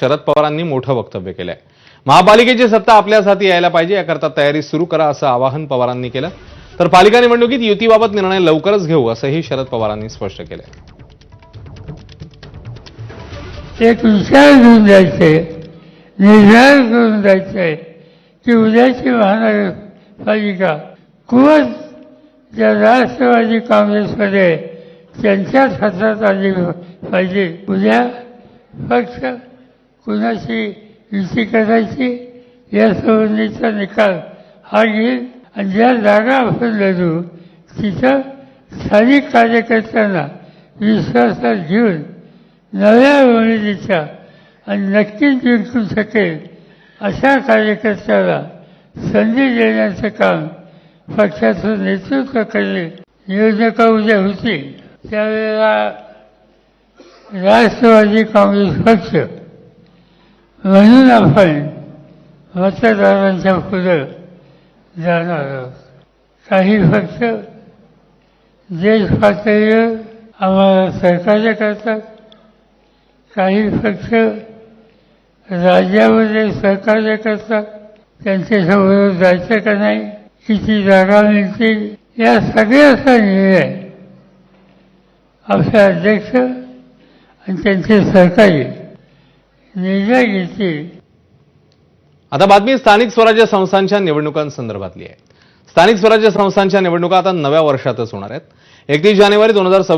शरद पवारांनी मोठं वक्तव्य केलंय. महापालिकेची सत्ता आपल्याच हाती यायला पाहिजे याकरता तयारी सुरू करा असं आवाहन पवारांनी केलं. तर पालिका निवडणुकीत युतीबाबत निर्णय लवकरच घेऊ असंही शरद पवारांनी स्पष्ट केलंय. एक विचार घेऊन द्यायचे. निर्धार करून द्यायचे. की उद्याची महानगरपालिका खूपच ज्या राष्ट्रवादी काँग्रेसमध्ये त्यांच्याच हातात आली पाहिजे. उद्या पक्ष कुणाशी युती करायची? या संबंधीचा निकाल हा घेईल आणि ज्या जागा आपण लढू तिथं स्थानिक कार्यकर्त्यांना विश्वासात घेऊन नव्या उमेदीच्या आणि नक्कीच जिंकू शकेल अशा कार्यकर्त्याला संधी देण्याचं काम पक्षाचं नेतृत्व करेल निवडणुका उद्या होती त्यावेळेला राष्ट्रवादी काँग्रेस पक्ष म्हणून आपण मतदारांच्या पुढं जाणार आहोत. काही फक्त देश पातळीवर आम्हाला सहकार्य करतात काही फक्त राज्यामध्ये सहकार्य करतात त्यांच्यासमोर जायचं का नाही किती जागा मिळतील या सगळ्याचा निर्णय आपले अध्यक्ष आणि त्यांचे सहकारी निर्णय घेतील आता बातमी स्थानिक स्वराज्य संस्थांच्या निवडणुकांसंदर्भातली आहे. स्थानिक स्वराज्य संस्थांच्या निवडणुका आता नव्या वर्षातच होणार आहेत. एकतीस जानेवारी दोन हजार सव्वीस